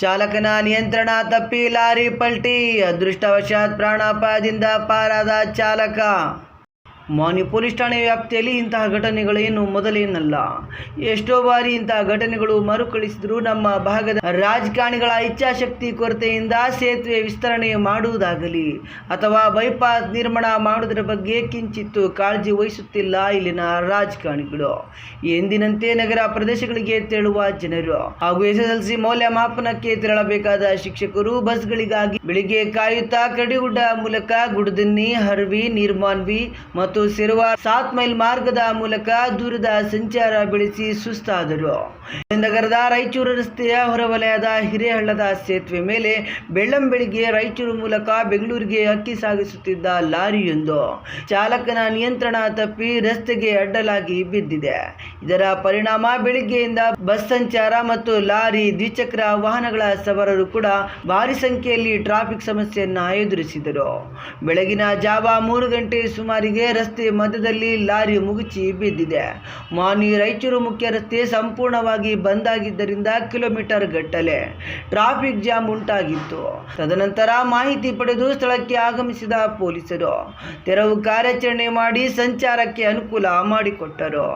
ಚಾಲಕನ ನಿಯಂತ್ರಣ ತಪ್ಪಿ ಲಾರಿ ಪಲ್ಟಿ. ಅದೃಷ್ಟವಶಾತ್ ಪ್ರಾಣಾಪಾಯದಿಂದ ಪಾರಾದ ಚಾಲಕ. ಮಾನ್ಯ ಪೊಲೀಸ್ ಠಾಣೆ ವ್ಯಾಪ್ತಿಯಲ್ಲಿ ಇಂತಹ ಘಟನೆಗಳೇನು ಮೊದಲೇನಲ್ಲ. ಎಷ್ಟೋ ಬಾರಿ ಇಂತಹ ಘಟನೆಗಳು ಮರುಕಳಿಸಿದ್ರು ನಮ್ಮ ಭಾಗದ ರಾಜಕಾರಣಿಗಳ ಇಚ್ಛಾಶಕ್ತಿ ಕೊರತೆಯಿಂದ ಸೇತುವೆ ವಿಸ್ತರಣೆ ಮಾಡುವುದಾಗಲಿ ಅಥವಾ ಬೈಪಾಸ್ ನಿರ್ಮಾಣ ಮಾಡುವುದರ ಬಗ್ಗೆ ಕಿಂಚಿತ್ತು ಕಾಳಜಿ ವಹಿಸುತ್ತಿಲ್ಲ ಇಲ್ಲಿನ ರಾಜಕಾರಣಿಗಳು. ಎಂದಿನಂತೆ ನಗರ ಪ್ರದೇಶಗಳಿಗೆ ತೆರಳುವ ಜನರು ಹಾಗೂ ಎಸ್ಎಸ್ಎಲ್ಸಿ ಮೌಲ್ಯಮಾಪನಕ್ಕೆ ತೆರಳಬೇಕಾದ ಶಿಕ್ಷಕರು ಬಸ್ಗಳಿಗಾಗಿ ಬೆಳಿಗ್ಗೆ ಕಾಯುತ್ತಾ ಕಡಿಗುಡ್ಡ ಮೂಲಕ ಗುಡದನ್ನಿ, ಹರ್ವಿ, ನಿರ್ಮಾನ್ವಿ ಮತ್ತು ಸಿರುವ ಸಾತ್ ಮೈಲ್ ಮಾರ್ಗದ ಮೂಲಕ ದೂರದ ಸಂಚಾರ ಬೆಳೆಸಿ ಸುಸ್ತಾದರು. ನಗರದ ರಾಯಚೂರು ರಸ್ತೆಯ ಹೊರವಲಯದ ಹಿರೇಹಳ್ಳದ ಸೇತುವೆ ಮೇಲೆ ಬೆಳ್ಳಂಬೆಳಿಗ್ಗೆ ರಾಯಚೂರು ಮೂಲಕ ಬೆಂಗಳೂರಿಗೆ ಅಕ್ಕಿ ಸಾಗಿಸುತ್ತಿದ್ದ ಲಾರಿಯೊಂದು ಚಾಲಕನ ನಿಯಂತ್ರಣ ತಪ್ಪಿ ರಸ್ತೆಗೆ ಅಡ್ಡಲಾಗಿ ಬಿದ್ದಿದೆ. ಇದರ ಪರಿಣಾಮ ಬೆಳಿಗ್ಗೆಯಿಂದ ಬಸ್ ಸಂಚಾರ ಮತ್ತು ಲಾರಿ ದ್ವಿಚಕ್ರ ವಾಹನಗಳ ಸವಾರರು ಕೂಡ ಭಾರಿ ಸಂಖ್ಯೆಯಲ್ಲಿ ಟ್ರಾಫಿಕ್ ಸಮಸ್ಯೆಯನ್ನ ಎದುರಿಸಿದರು. ಬೆಳಗಿನ ಜಾವ ಮೂರು ಗಂಟೆ ಸುಮಾರಿಗೆ ರಸ್ತೆ ಮಧ್ಯದಲ್ಲಿ ಲಾರಿ ಮುಗುಚಿ ಬಿದ್ದಿದೆ. ಮಾನಿ ರಾಯಚೂರು ಮುಖ್ಯ ರಸ್ತೆ ಸಂಪೂರ್ಣವಾಗಿ ಬಂದ್ ಆಗಿದ್ದರಿಂದ ಕಿಲೋಮೀಟರ್ ಗಟ್ಟಲೆ ಟ್ರಾಫಿಕ್ ಜಾಮ್ ಉಂಟಾಗಿತ್ತು. ತದನಂತರ ಮಾಹಿತಿ ಪಡೆದು ಸ್ಥಳಕ್ಕೆ ಆಗಮಿಸಿದ ಪೊಲೀಸರು ತೆರವು ಕಾರ್ಯಾಚರಣೆ ಮಾಡಿ ಸಂಚಾರಕ್ಕೆ ಅನುಕೂಲ ಮಾಡಿಕೊಟ್ಟರು.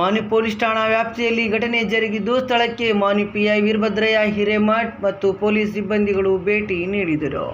ಮಾನಿ ಪೊಲೀಸ್ ಠಾಣಾ ವ್ಯಾಪ್ತಿಯಲ್ಲಿ ಘಟನೆ ಜರುಗಿದ್ದು ಸ್ಥಳಕ್ಕೆ ಮಾನಿ ಪಿಐ ವೀರಭದ್ರಯ್ಯ ಹಿರೇಮಠ್ ಮತ್ತು ಪೊಲೀಸ್ ಸಿಬ್ಬಂದಿಗಳು ಭೇಟಿ ನೀಡಿದರು.